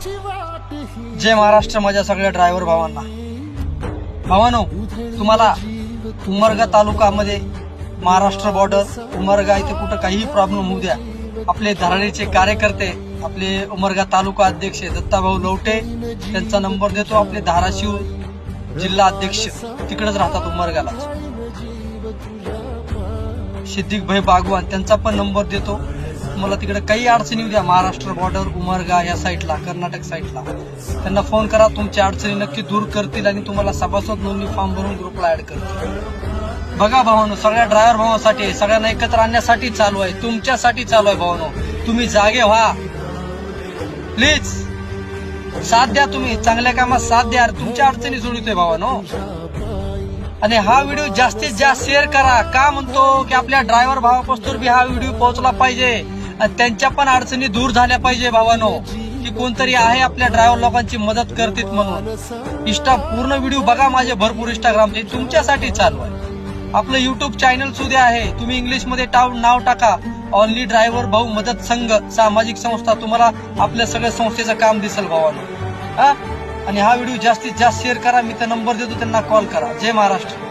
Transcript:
जय महाराष्ट्र माझ्या सगळ्या ड्रायव्हर भावांना. भावानो तुम्हाला उमरगा तालुकामध्ये महाराष्ट्र बॉर्डर उमरगा इथे कुठं काहीही प्रॉब्लेम होऊ द्या. आपले धरणीचे कार्यकर्ते आपले उमरगा तालुका अध्यक्ष दत्ताभाऊ लवटे त्यांचा नंबर देतो. आपले धाराशिव जिल्हा अध्यक्ष तिकडेच राहतात उमरगाला सिद्दीक भाई बागवान त्यांचा पण नंबर देतो. मला तिकडे काही अडचणी द्या. महाराष्ट्र बॉर्डर उमरगा या साईडला कर्नाटक साईडला त्यांना फोन करा तुमच्या अडचणी नक्की दूर करतील आणि तुम्हाला सभासद नोंदणी फॉर्म भरून ग्रुपला ऍड करतील. बघा भावानो सगळ्या ड्रायव्हर भावासाठी सगळ्यांना एकत्र आणण्यासाठी चालू आहे. तुमच्यासाठी चालू आहे भावानो. तुम्ही जागे व्हा. प्लीज साथ द्या तुम्ही. चांगल्या कामात साथ द्या. तुमच्या अडचणी सोडतोय भावानो. आणि हा व्हिडिओ जास्तीत जास्त शेअर करा. का म्हणतो की आपल्या ड्रायव्हर भावापासून बी हा व्हिडिओ पोहोचला पाहिजे? आणि त्यांच्या पण अडचणी दूर झाल्या पाहिजे भावानो की कोणतरी आहे आपल्या ड्रायव्हर लोकांची मदत करतील म्हणून. इंस्टा पूर्ण व्हिडिओ बघा माझे भरपूर इंस्टाग्रामचे तुमच्यासाठी चालू आहे. आपलं युट्यूब चॅनल सुद्धा आहे. तुम्ही इंग्लिशमध्ये नाव टाका. ऑनली ड्रायव्हर भाऊ मदत संघ सामाजिक संस्था. तुम्हाला आपल्या सगळ्या संस्थेचं काम दिसेल भावानो. हा? आणि हा व्हिडिओ जास्तीत जास्त शेअर करा. मी तर नंबर देतो त्यांना कॉल करा. जय महाराष्ट्र.